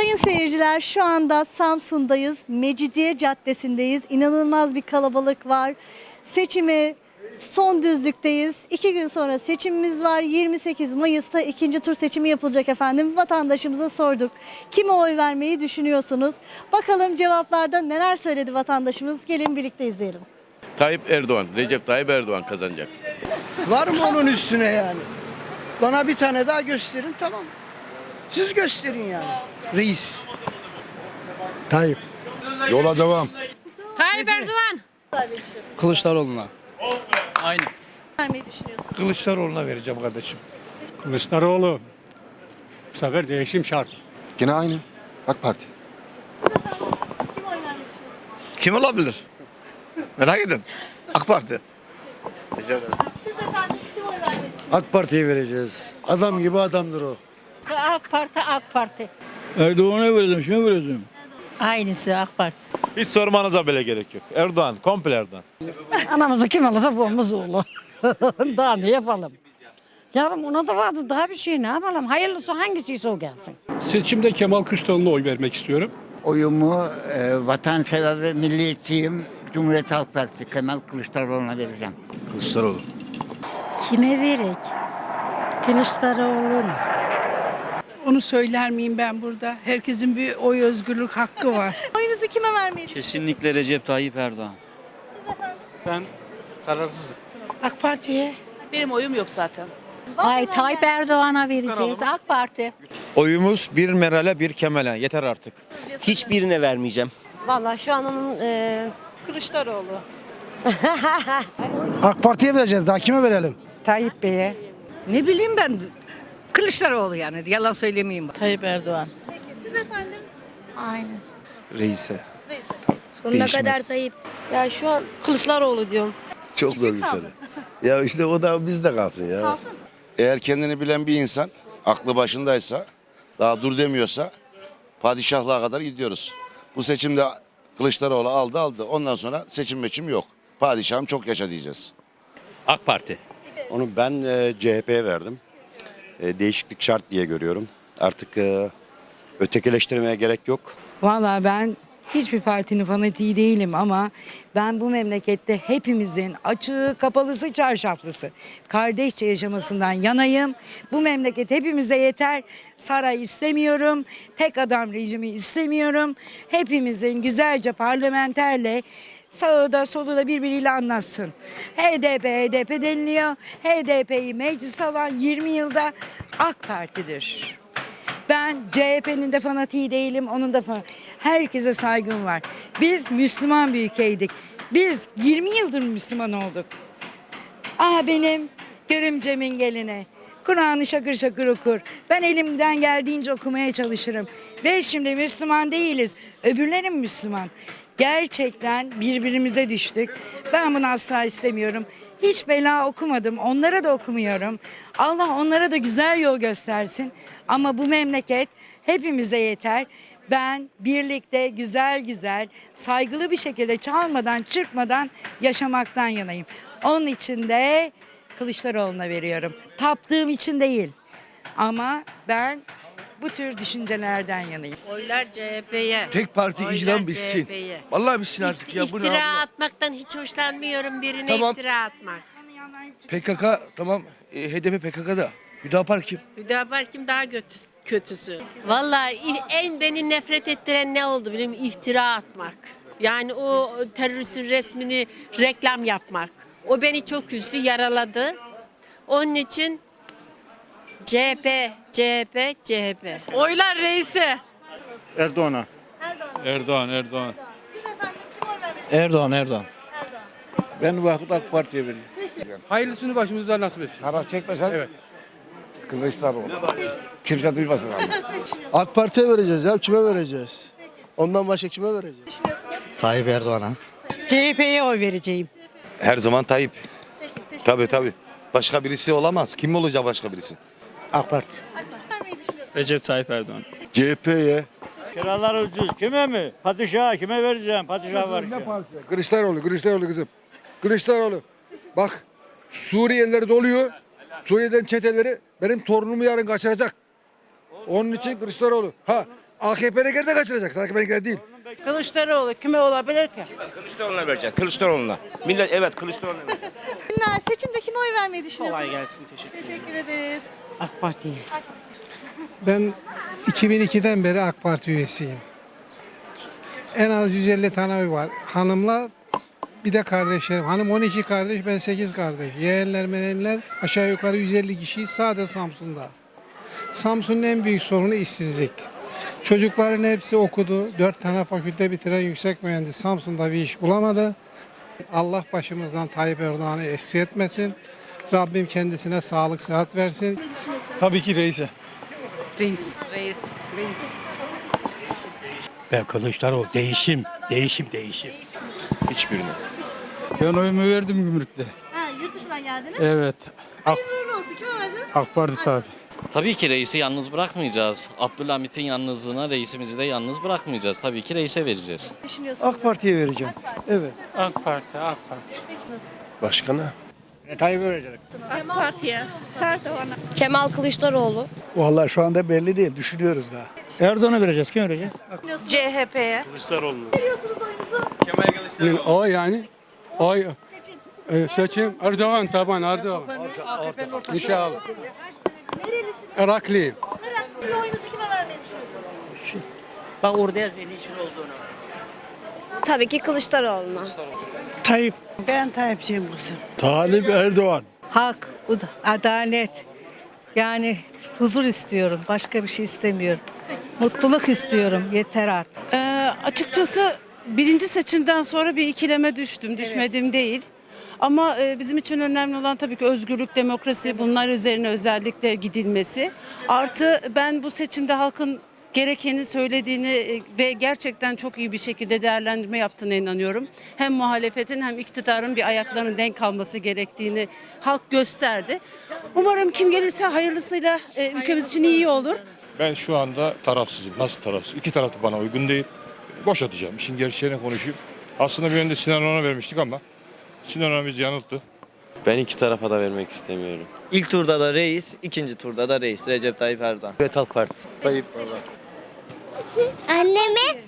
Sayın seyirciler şu anda Samsun'dayız. Mecidiye Caddesi'ndeyiz. İnanılmaz bir kalabalık var. Seçimi son düzlükteyiz. İki gün sonra seçimimiz var. 28 Mayıs'ta ikinci tur seçimi yapılacak efendim. Vatandaşımıza sorduk. Kime oy vermeyi düşünüyorsunuz? Bakalım cevaplarda neler söyledi vatandaşımız. Gelin birlikte izleyelim. Tayyip Erdoğan, Recep Tayyip Erdoğan kazanacak. Var mı onun üstüne yani? Bana bir tane daha gösterin tamam. Siz gösterin yani. Reis. Tayyip. Yola devam. Tayyip Erdoğan. Kılıçdaroğlu'na. Aynı. Vermeyi düşünüyorsunuz. Kılıçdaroğlu'na vereceğim kardeşim. Kılıçdaroğlu. Bu sefer değişim şart. Yine aynı. AK Parti. Kim olabilir? Merak edin. AK Parti. Siz efendim? AK Parti'ye vereceğiz. Adam gibi adamdır o. AK Parti, AK Parti. Erdoğan'a vereceğim, şuna vereceğim. Aynısı AK Parti. Hiç sormanıza bile gerek yok. Erdoğan, komple Erdoğan. Anamızı kim alırsa babamız oğlu. daha ne yapalım? Yarım ona da vardı daha bir şey ne yapalım? Hayırlısı hangisiyse o gelsin. Seçimde Kemal Kılıçdaroğlu'na oy vermek istiyorum. Oyumu e, vatansever ve milliyetçiyim. Cumhuriyet Halk Partisi Kemal Kılıçdaroğlu'na vereceğim. Kılıçdaroğlu. Kime verek? Kılıçdaroğlu'na. Onu söyler miyim ben burada? Herkesin bir oy özgürlük hakkı var. Oyunuzu kime vermeyi? Kesinlikle Recep Tayyip Erdoğan. Ben kararsızım. AK Parti'ye. Benim oyum yok zaten. Ay Tayyip Erdoğan'a vereceğiz. AK Parti. Oyumuz bir Meral'e bir Kemal'e. Yeter artık. Hiçbirine vermeyeceğim. Vallahi şu an onun e, Kılıçdaroğlu. AK Parti'ye vereceğiz. Daha kime verelim? Tayyip Bey'e. Ne bileyim ben. Kılıçdaroğlu yani. Yalan söylemeyeyim. Tayyip Erdoğan. Siz efendim? Aynı. Reise. Sonuna kadar Tayyip. Ya şu an Kılıçdaroğlu diyorum. Çok zor bir soru. Ya işte o da bizde kalsın ya. Kalsın. Eğer kendini bilen bir insan, aklı başındaysa, daha dur demiyorsa padişahlığa kadar gidiyoruz. Bu seçimde Kılıçdaroğlu aldı aldı. Ondan sonra seçim meçim yok. Padişahım çok yaşa diyeceğiz. AK Parti. Onu ben e, CHP'ye verdim. E, değişiklik şart diye görüyorum. Artık e, ötekileştirmeye gerek yok. Valla ben hiçbir partinin fanatiği değilim ama ben bu memlekette hepimizin açığı kapalısı çarşaflısı kardeşçe yaşamasından yanayım. Bu memleket hepimize yeter. Saray istemiyorum. Tek adam rejimi istemiyorum. Hepimizin güzelce parlamenterle sağı da solu da birbiriyle anlatsın. HDP, HDP deniliyor. HDP'yi meclis alan 20 yılda AK Parti'dir. Ben CHP'nin de fanatiği değilim, onun da Herkese saygım var. Biz Müslüman bir ülkeydik. Biz 20 yıldır Müslüman olduk. Ah benim görümcemin geline. Kur'an'ı şakır şakır okur. Ben elimden geldiğince okumaya çalışırım. Ve şimdi Müslüman değiliz. Öbürlerim Müslüman. Gerçekten birbirimize düştük. Ben bunu asla istemiyorum. Hiç bela okumadım. Onlara da okumuyorum. Allah onlara da güzel yol göstersin. Ama bu memleket hepimize yeter. Ben birlikte güzel güzel, saygılı bir şekilde çalmadan, çırpmadan yaşamaktan yanayım. Onun için de Kılıçdaroğlu'na veriyorum. Taptığım için değil. Ama ben bu tür düşüncelerden yanayım. Oylar CHP'ye. Tek parti icran bitsin. Vallahi bitsin artık ya. Bu ne abla? atmaktan hiç hoşlanmıyorum birine Tamam. iftira atmak. PKK tamam. E, HDP PKK'da. Hüdapar kim? Hüdapar kim daha kötü, kötüsü? Vallahi i- en beni nefret ettiren ne oldu biliyor musun? İftira atmak. Yani o teröristin resmini reklam yapmak. O beni çok üzdü, yaraladı. Onun için CHP, CHP, CHP. Oylar reise. Erdoğan'a. Erdoğan. Erdoğan, Erdoğan. Siz efendim oy Erdoğan, Erdoğan. Erdoğan. Ben vakit AK Parti'ye veriyorum. Hayırlısını başımızdan nasip etsin. Para çekmesen. Evet. Kılıçdaroğlu. Kimse duymasın abi. AK Parti'ye vereceğiz ya. Kime vereceğiz? Ondan başka kime vereceğiz? Tayyip Erdoğan'a. CHP'ye oy vereceğim. Her zaman Tayyip. Tabii tabii. Başka birisi olamaz. Kim olacak başka birisi? AK Parti. Recep Tayyip Erdoğan. CHP'ye. Kiralar ucuz. Kime mi? Padişah kime vereceğim? Padişah var. Kılıçdaroğlu, Kılıçdaroğlu kızım. Kılıçdaroğlu. Bak Suriyeliler doluyor. Suriye'den çeteleri benim torunumu yarın kaçıracak. Onun için Kılıçdaroğlu. Ha AKP'ye de kaçıracak. AKP'ye değil. Kılıçdaroğlu kime olabilir ki? Kılıçdaroğlu'na vereceğiz. Kılıçdaroğlu'na. Millet evet Kılıçdaroğlu'na vereceğiz. Günler seçimde kime oy vermeyi düşünüyorsunuz? Kolay gelsin. Teşekkür Teşekkür ederiz. AK Parti'ye. Ben 2002'den beri AK Parti üyesiyim. En az 150 tane oy var. Hanımla bir de kardeşlerim. Hanım 12 kardeş, ben 8 kardeş. Yeğenler, menenler aşağı yukarı 150 kişi sadece Samsun'da. Samsun'un en büyük sorunu işsizlik. Çocukların hepsi okudu. 4 tane fakülte bitiren yüksek mühendis Samsun'da bir iş bulamadı. Allah başımızdan Tayyip Erdoğan'ı eksik etmesin. Rabbim kendisine sağlık, sıhhat versin. Tabii ki reise. Reis. Reis. Ben Kılıçdaroğlu. Değişim. Değişim değişim. Hiçbirini. Ben oyumu verdim gümrükte. Ha, yurt dışından geldiniz. Evet. AK, Hayırlı olsun. Kime verdiniz? AK Parti tabii. Tabii ki reisi yalnız bırakmayacağız. Abdülhamit'in yalnızlığına reisimizi de yalnız bırakmayacağız. Tabii ki reise vereceğiz. Düşünüyorsunuz. AK Parti'ye vereceğim. Evet. AK Parti, AK Parti. Başkanı. Tayyip verecek. Kemal Kılıçdaroğlu. Vallahi şu anda belli değil. Düşünüyoruz daha. Erdoğan'a vereceğiz. Kim vereceğiz? CHP'ye. O yani. Oy. E, seçim Erdoğan taban Erdoğan. İnşallah. Nerelisiniz? Iraklıyım. Iraklı oyunuzu kime vermeyi düşünüyorsunuz? Bak orada yaz en için olduğunu. Tabii ki Kılıçdaroğlu'na. Tayyip. Ben Tayyipçiyim kızım. Talip Erdoğan. Hak, adalet. Yani huzur istiyorum. Başka bir şey istemiyorum. Mutluluk istiyorum. Yeter artık. Ee, açıkçası birinci seçimden sonra bir ikileme düştüm. Düşmedim değil. Ama e, bizim için önemli olan tabii ki özgürlük, demokrasi bunlar üzerine özellikle gidilmesi. Artı ben bu seçimde halkın gerekeni söylediğini e, ve gerçekten çok iyi bir şekilde değerlendirme yaptığına inanıyorum. Hem muhalefetin hem iktidarın bir ayaklarının denk alması gerektiğini halk gösterdi. Umarım kim gelirse hayırlısıyla e, ülkemiz için iyi olur. Ben şu anda tarafsızım. Nasıl tarafsız? İki taraf da bana uygun değil. Boş atacağım. İşin gerçeğine konuşayım. Aslında bir önde Sinan Oğan'a vermiştik ama Sinan bizi yanılttı. Ben iki tarafa da vermek istemiyorum. İlk turda da reis, ikinci turda da reis. Recep Tayyip Erdoğan. Evet Halk Partisi. Tayyip Annemi